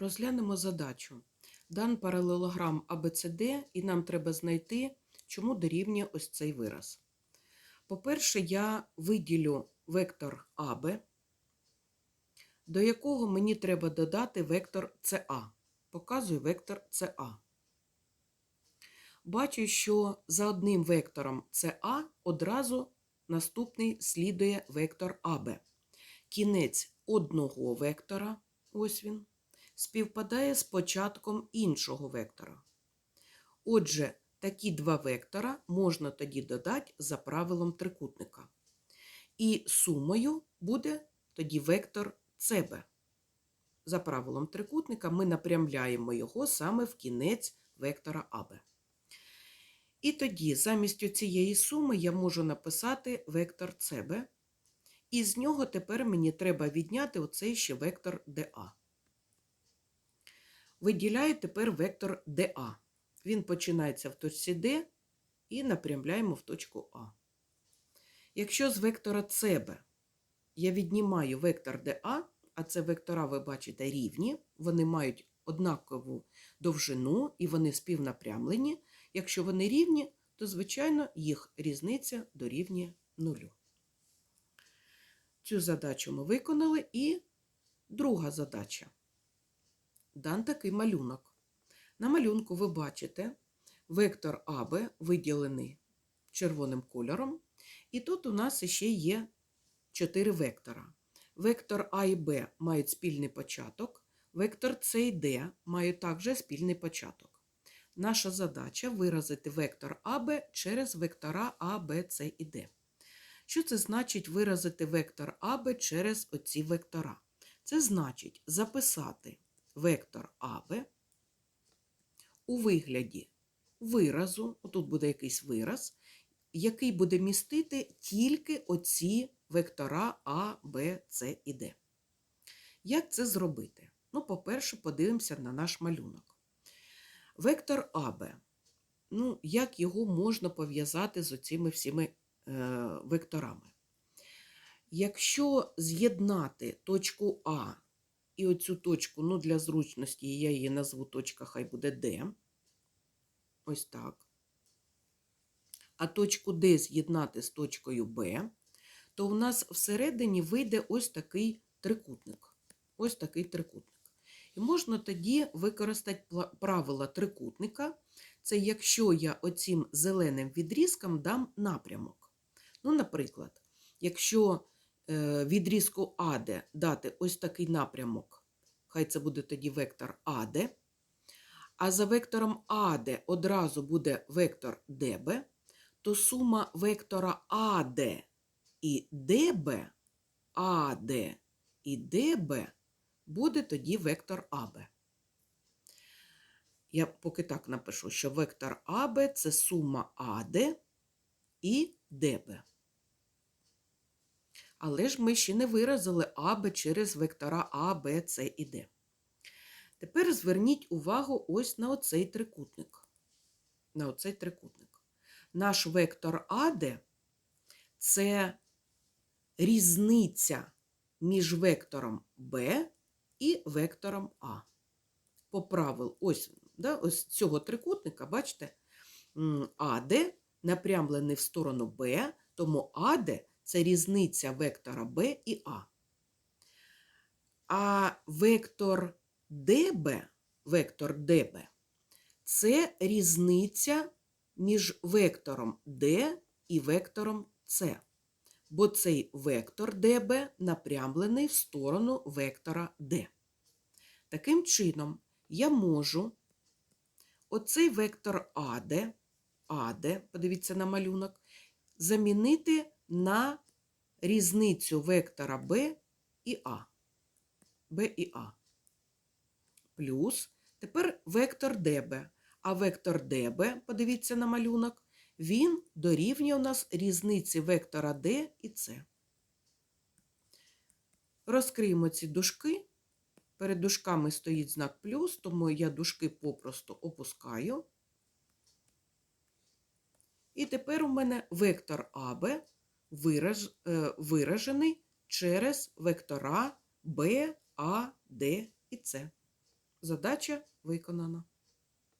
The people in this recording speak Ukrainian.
Розглянемо задачу. Дан паралелограм ABCD, і нам треба знайти, чому дорівнює ось цей вираз. По-перше, я виділю вектор АБ, до якого мені треба додати вектор СА. Показую вектор СА. Бачу, що за одним вектором СА одразу наступний слідує вектор АБ. Кінець одного вектора, ось він, співпадає з початком іншого вектора. Отже, такі два вектора можна тоді додати за правилом трикутника. І сумою буде тоді вектор СБ. За правилом трикутника ми напрямляємо його саме в кінець вектора АБ. І тоді замість цієї суми я можу написати вектор СБ. І з нього тепер мені треба відняти оцей ще вектор ДА. Виділяю тепер вектор ДА. Він починається в точці Д і напрямляємо в точку А. Якщо з вектора СБ я віднімаю вектор ДА, а це вектора, ви бачите, рівні, вони мають однакову довжину і вони співнапрямлені. Якщо вони рівні, то, звичайно, їх різниця дорівнює нулю. Цю задачу ми виконали. І друга задача. Дан такий малюнок. На малюнку ви бачите вектор АБ виділений червоним кольором. І тут у нас ще є чотири вектора. Вектор А і Б мають спільний початок, вектор С і Д мають також спільний початок. Наша задача виразити вектор АБ через вектора А, Б, С і Д. Що це значить виразити вектор АБ через оці вектора? Це значить записати вектор АБ у вигляді виразу, отут буде якийсь вираз, який буде містити тільки оці вектора А, Б, С і Д. Як це зробити? Ну, по-перше, подивимося на наш малюнок. Вектор АБ. Ну, як його можна пов'язати з оціми всіми е, векторами? Якщо з'єднати точку А і оцю точку, ну, для зручності, я її назву точка, хай буде Д. Ось так. А точку Д з'єднати з точкою Б, то у нас всередині вийде ось такий трикутник. Ось такий трикутник. І можна тоді використати правила трикутника. Це якщо я оцім зеленим відрізком дам напрямок. Ну, наприклад, якщо відрізку АД дати ось такий напрямок, хай це буде тоді вектор АД, а за вектором АД одразу буде вектор ДБ, то сума вектора АД і ДБ, АД і ДБ буде тоді вектор АБ. Я поки так напишу, що вектор АБ це сума АД і ДБ. Але ж ми ще не виразили АБ через вектора А, Б, С і Д. Тепер зверніть увагу ось на оцей трикутник. На оцей трикутник. Наш вектор АД це різниця між вектором Б і вектором А. По правилу, ось, да, ось цього трикутника, бачите, АД напрямлений в сторону Б, тому АД це різниця вектора Б і А. А вектор ДБ, вектор ДБ це різниця між вектором D і вектором С. Бо цей вектор ДБ напрямлений в сторону вектора D. Таким чином, я можу оцей вектор АД, АД, подивіться на малюнок, замінити на різницю вектора b і А. b і А. Плюс тепер вектор ДБ. А вектор ДБ, подивіться на малюнок, він дорівнює у нас різниці вектора D і С. Розкриємо ці дужки. Перед дужками стоїть знак плюс, тому я дужки попросту опускаю. І тепер у мене вектор АБ вираж, е, виражений через вектора B, A, D і C. Задача виконана.